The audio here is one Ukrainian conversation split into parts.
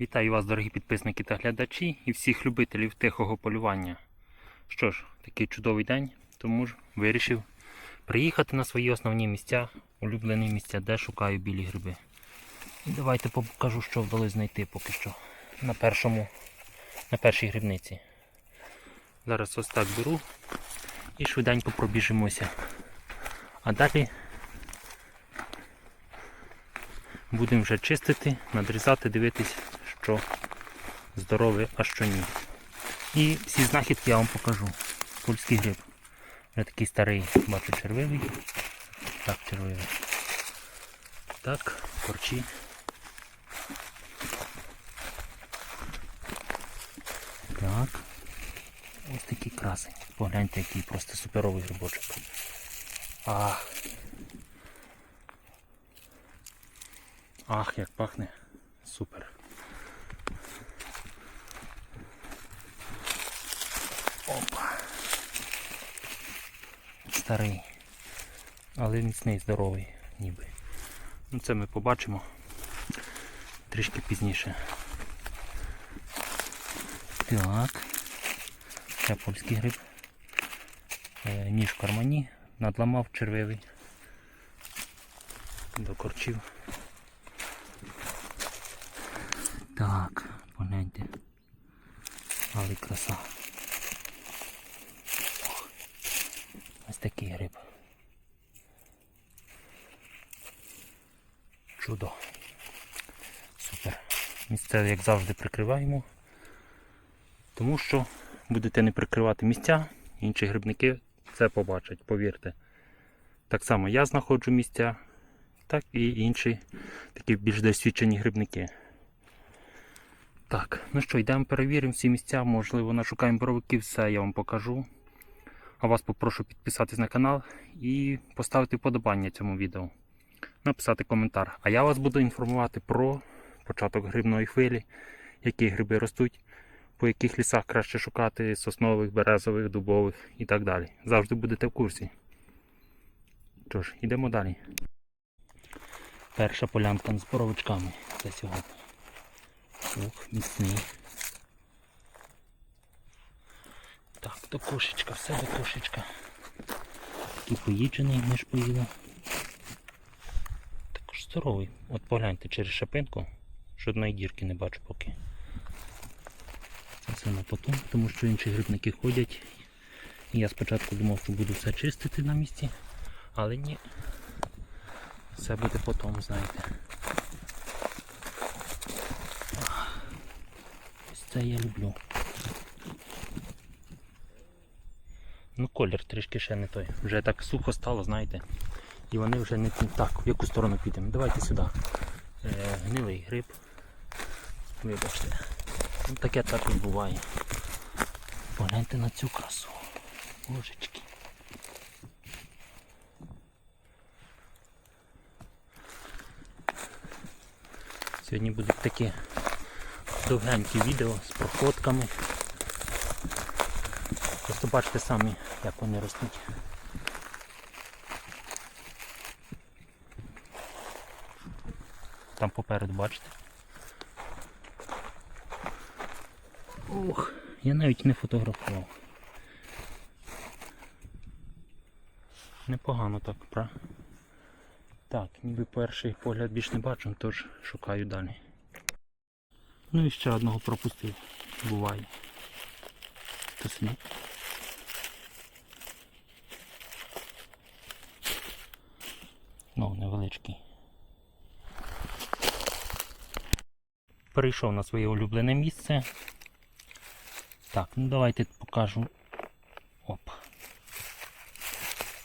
Вітаю вас, дорогі підписники та глядачі і всіх любителів тихого полювання. Що ж, такий чудовий день, тому ж вирішив приїхати на свої основні місця, улюблені місця, де шукаю білі гриби. І давайте покажу, що вдалося знайти поки що на першому, на першій грибниці. Зараз ось так беру і швиденько пробіжимося. А далі будемо вже чистити, надрізати, дивитись, що здорове, а що ні. І всі знахідки я вам покажу. Польський гриб. Вже такий старий, бачу, червивий. Так, червивий. Так, корчі. Так. Ось такий красень. Погляньте, який просто суперовий грибочок. Ах. Ах, як пахне. Супер. Старий. Але міцний, здоровий, ніби. Ну це ми побачимо трішки пізніше. Так. Це польський гриб. Е, Ніж в кармані, надламав червивий. Докорчив. Так, погляньте. Але краса. Ось такий гриб. Чудо. Супер. Місце, як завжди, прикриваємо. Тому що будете не прикривати місця, інші грибники це побачать, повірте. Так само я знаходжу місця, так і інші такі більш досвідчені грибники. Так, ну що, йдемо перевіримо всі місця, можливо, нашукаємо боровиків, все я вам покажу. А вас попрошу підписатись на канал і поставити вподобання цьому відео. Написати коментар. А я вас буду інформувати про початок грибної хвилі, які гриби ростуть, по яких лісах краще шукати, соснових, березових, дубових і так далі. Завжди будете в курсі. Тож, йдемо далі. Перша полянка з боровичками. Це сьогодні. Ух, міцний. До кошечка, все до кошечка. Такий поїджений, ми ж поїли. Також здоровий. От погляньте через шапинку, жодної дірки не бачу поки. Це на потом, тому що інші грибники ходять. Я спочатку думав, що буду все чистити на місці, але ні. Все буде потім, знаєте. Ось це я люблю. Ну, колір трішки ще не той. Вже так сухо стало, знаєте. І вони вже не так, в яку сторону підемо. Давайте сюди. Е, гнилий гриб. Вибачте. Ну, таке також буває. Погляньте на цю красу. Божечки. Сьогодні будуть такі довгенькі відео з проходками. Просто бачите самі, як вони ростуть. Там попереду бачите. Ох, я навіть не фотографував. Непогано так, пра. Так, ніби перший погляд більш не бачу, тож шукаю далі. Ну і ще одного пропустив. Буває. То Перейшов на своє улюблене місце. Так, ну давайте покажу. Оп.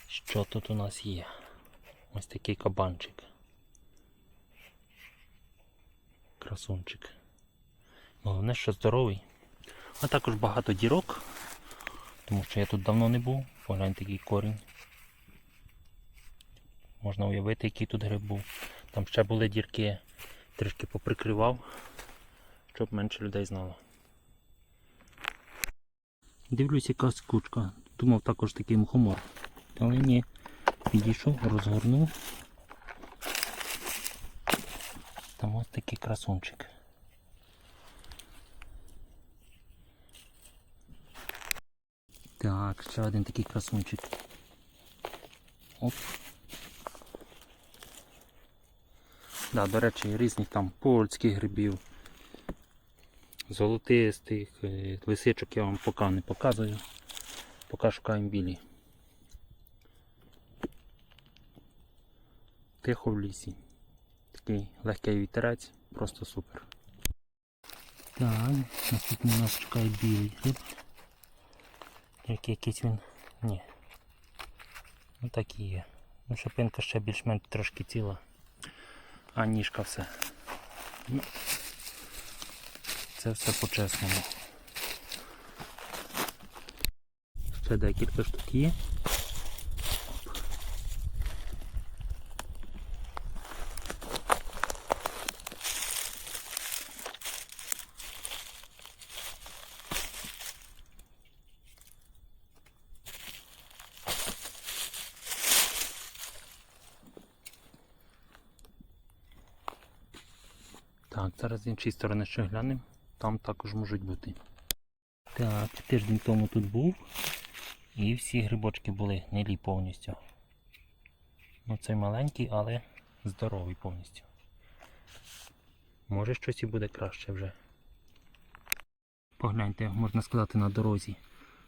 Що тут у нас є? Ось такий кабанчик. Красунчик. Головне, що здоровий. А також багато дірок, тому що я тут давно не був. Погляньте який корінь. Можна уявити, який тут гриб був. Там ще були дірки, трішки поприкривав, щоб менше людей знало. Дивлюсь, якась кучка. Думав також такий мухомор. Але ні, підійшов, розгорнув. Там ось такий красунчик. Так, ще один такий красунчик. Оп. Да, до речі, різних там польських грибів, золотистих, е, лисичок я вам поки не показую. Поки шукаємо білі. Тихо в лісі. Такий легкий вітерець, просто супер. Так, наступний нас чекає білий гриб. Тільки якийсь він. Ні. Ну так і є. Ну, шипинка ще більш-менш трошки ціла, а ніжка все. Ну, це все по-чесному. Ще декілька штук є. Так, зараз з іншої сторони ще глянемо. Там також можуть бути. Так, тиждень тому тут був. І всі грибочки були гнилі повністю. Ну цей маленький, але здоровий повністю. Може щось і буде краще вже. Погляньте, можна сказати, на дорозі.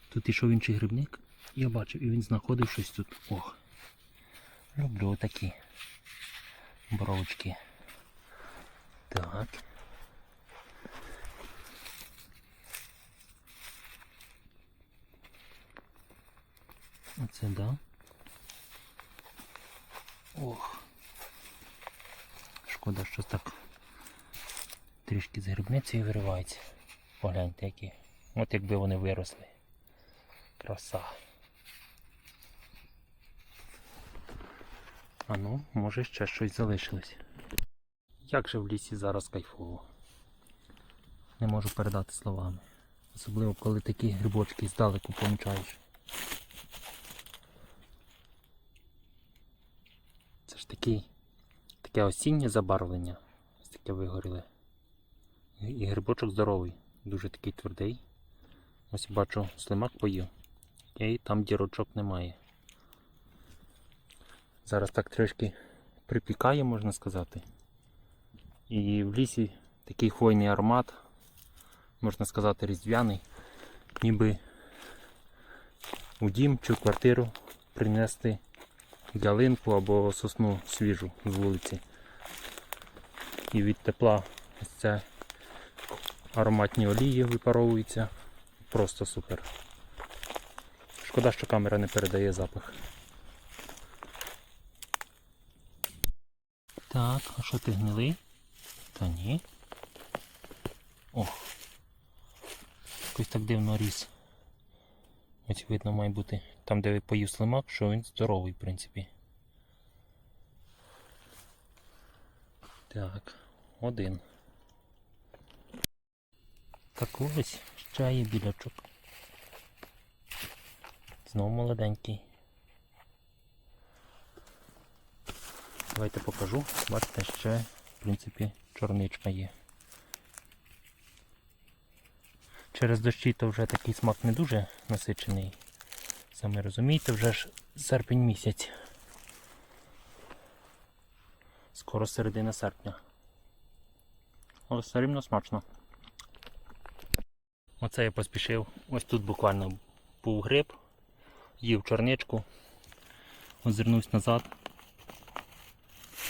Тут ішов інший грибник. Я бачив, і він знаходив щось тут. Ох. Люблю такі бровочки. Так. Оце да. Ох. Шкода, що так трішки з грибницею виривається. Погляньте які. От якби вони виросли. Краса. А ну, може ще щось залишилось. Як же в лісі зараз кайфово. Не можу передати словами. Особливо коли такі грибочки здалеку помічаєш. Це ж такий, таке осіннє забарвлення. Ось таке вигоріле. І грибочок здоровий, дуже такий твердий. Ось бачу, слимак поїв. І там дірочок немає. Зараз так трішки припікає, можна сказати. І в лісі такий хвойний аромат, можна сказати, різдвяний, ніби у дім чи в квартиру принести ялинку або сосну свіжу з вулиці. І від тепла ось це ароматні олії випаровуються. Просто супер. Шкода, що камера не передає запах. Так, а що ти гнилий? Та ні. Ох. Якось так дивно ріс. Ось видно має бути там, де поїв слимак, що він здоровий, в принципі. Так, один. Так ось ще є білячок. Знову молоденький. Давайте покажу. Бачите, ще, в принципі, чорничка є. Через дощі то вже такий смак не дуже насичений. Саме розумієте, вже ж серпень місяць. Скоро середина серпня. Але все рівно смачно. Оце я поспішив. Ось тут буквально був гриб, їв чорничку, озирнувся назад.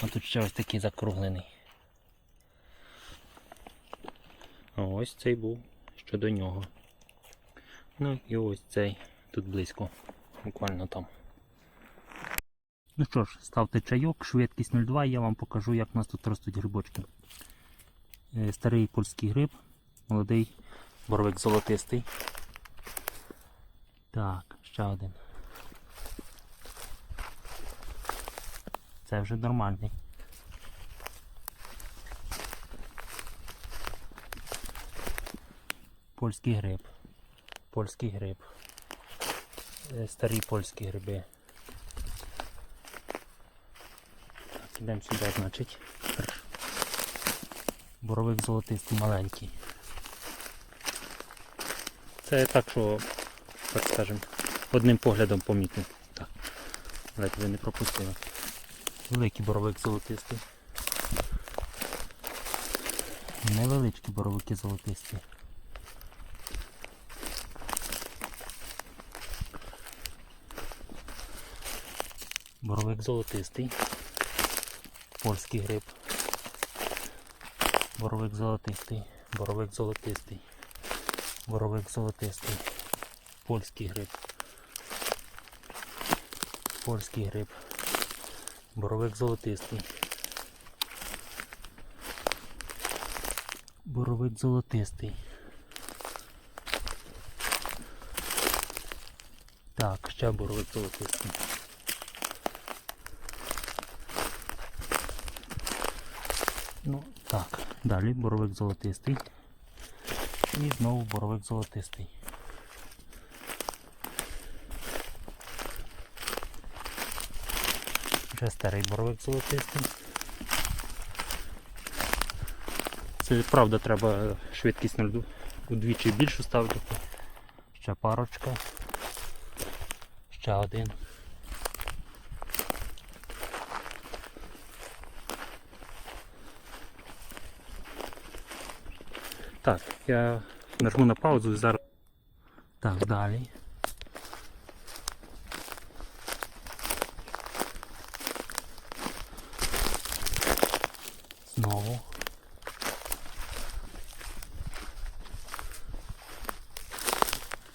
А тут ще ось такий закруглений. А ось цей був ще до нього. Ну і ось цей тут близько, буквально там. Ну що ж, ставте чайок, швидкість 0,2, я вам покажу, як у нас тут ростуть грибочки. Е, Старий польський гриб, молодий боровик золотистий. Так, ще один. Це вже нормальний. Польський гриб. Польський гриб. Е, Старі польські гриби. Так, ідемо сюди, значить. Боровик золотистий маленький. Це так, що, так скажем, одним поглядом помітив. Так. Ледь ви не пропустили. Великий боровик золотистий. Невеличкі боровики золотисті. Боровик золотистий. Польський гриб. Боровик золотистий. Боровик золотистий. Боровик золотистий. Польський гриб. Польський гриб. Боровик золотистий. Боровик золотистий. Так, ще боровик золотистий. Ну, так, далі боровик золотистий. І знову боровик золотистий. Вже старий боровик золотистий. Це правда треба швидкість на льду удвічі більшу ставити. Ще парочка. Ще один. Так, я нажму на паузу і зараз. Так, далі. Знову.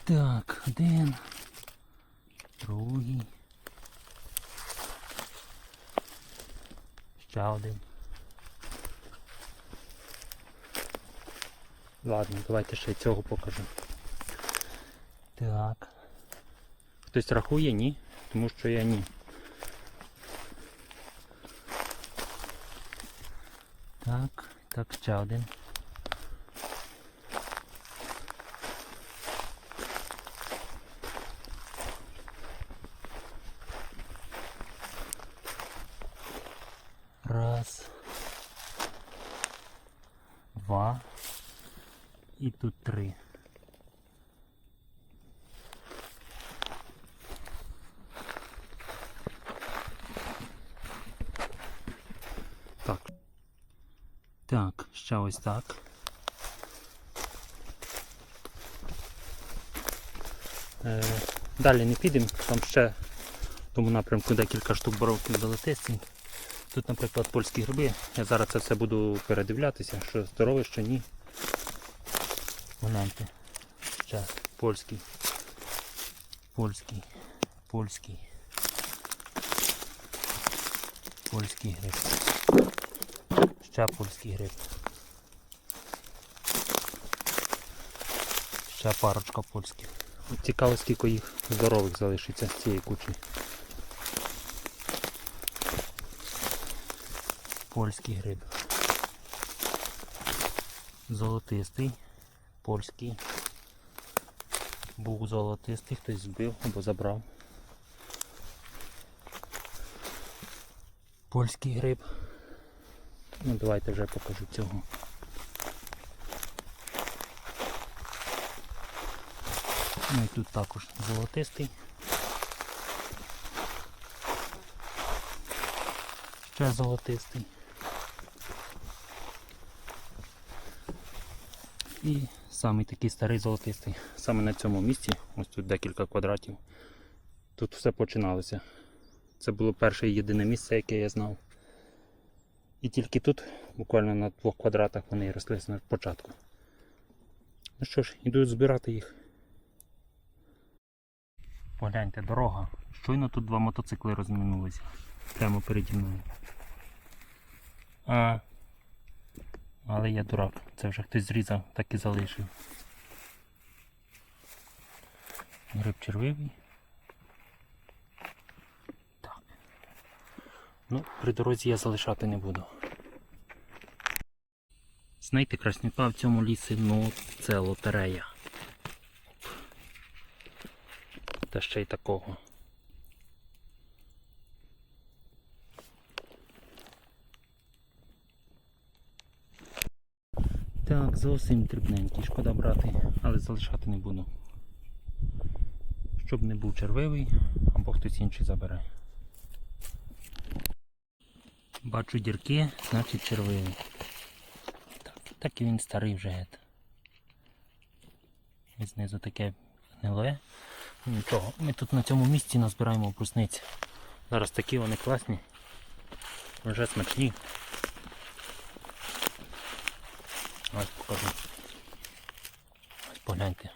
Так, один. Другий. Ще один. Ладно, давайте ще цього покажу. Так. Хтось рахує, ні? Тому що я ні. Так, так, ще один. Раз. Два. І тут три. Так. Так, ще ось так. Е, далі не підемо, там ще в тому напрямку декілька штук боровків золотисті. Тут, наприклад, польські гриби. Я зараз це все буду передивлятися, що здорове, що ні. Гляньте. Ще польський. Польський. Польський. Польський гриб. Ще польський гриб. Ще парочка польських. Цікаво, скільки їх здорових залишиться з цієї кучі. Польський гриб. Золотистий. Польський. Був золотистий, хтось збив або забрав. Польський гриб. Ну давайте вже покажу цього. Ну і тут також золотистий. Ще золотистий. І самий такий старий золотистий. Саме на цьому місці, ось тут декілька квадратів. Тут все починалося. Це було перше і єдине місце, яке я знав. І тільки тут, буквально на двох квадратах, вони росли на початку. Ну що ж, іду збирати їх. Погляньте, дорога. Щойно тут два мотоцикли розминулися. Прямо переді мною. А, але я дурак. Це вже хтось зрізав, так і залишив. Гриб червивий. Так. Ну, при дорозі я залишати не буду. Знайти красняка в цьому лісі, ну, це лотерея. Та ще й такого. Так, зовсім дрібненький, шкода брати, але залишати не буду. щоб не був червивий або хтось інший забере. Бачу дірки, значить червивий. Так, так і він старий вже гет. І знизу таке гниле. Ну, Нічого, ми тут на цьому місці назбираємо брусниці. Зараз такі вони класні. Вже смачні. Ось покажу. Ось погляньте.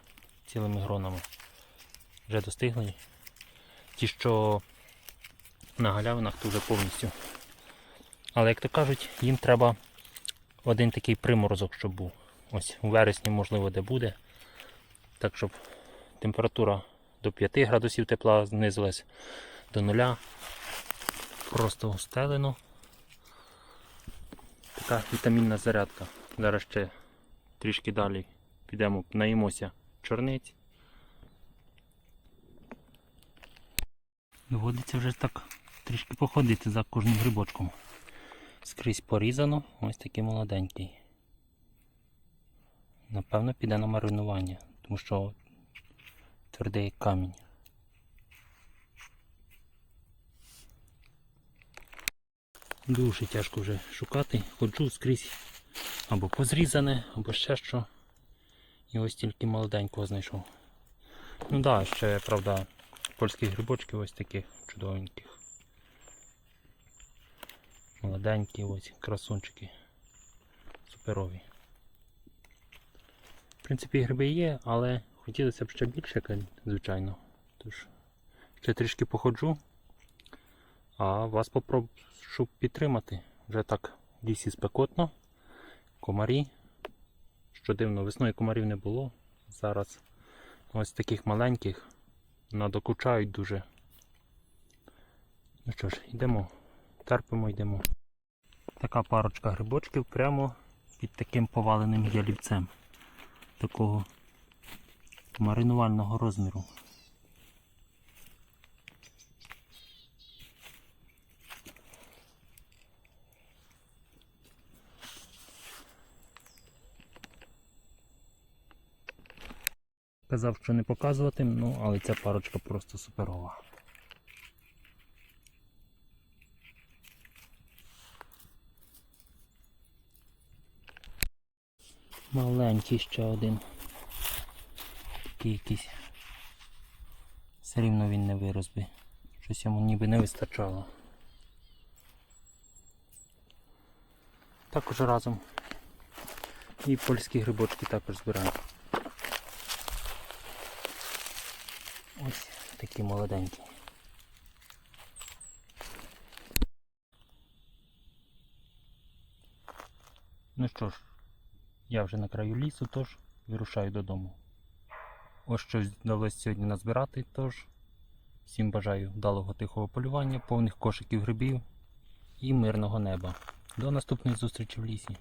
Цілими гронами. Вже достигли. Ті, що на галявинах, то вже повністю. Але як то кажуть, їм треба один такий приморозок, щоб був. Ось у вересні, можливо, де буде. Так, щоб температура до 5 градусів тепла знизилась до нуля. Просто стелено. Така вітамінна зарядка. Зараз ще трішки далі підемо, наїмося чорниць. Доводиться вже так трішки походити за кожним грибочком. Скрізь порізано, ось такий молоденький. Напевно, піде на маринування, тому що твердий камінь. Дуже тяжко вже шукати. Ходжу скрізь або позрізане, або ще що. І ось тільки молоденького знайшов. Ну так, да, ще, правда, польські грибочки ось таких чудовеньких. Молоденькі ось красунчики. Суперові. В принципі, гриби є, але хотілося б ще більше, звичайно. Тож, ще трішки походжу. А вас попрошу підтримати. Вже так в лісі спекотно. Комарі. Що дивно, весною комарів не було. Зараз ось таких маленьких надокучають дуже. Ну що ж, йдемо, терпимо, йдемо. Така парочка грибочків прямо під таким поваленим ялівцем. Такого маринувального розміру. Казав, що не показувати, ну але ця парочка просто суперова. Маленький ще один. Такий якийсь. Все рівно він не вирос би. Щось йому ніби не вистачало. Також разом. І польські грибочки також збираємо. Ось такі молоденькі. Ну що ж, я вже на краю лісу, тож вирушаю додому. Ось щось вдалося сьогодні назбирати, тож всім бажаю вдалого тихого полювання, повних кошиків грибів і мирного неба. До наступних зустрічей в лісі.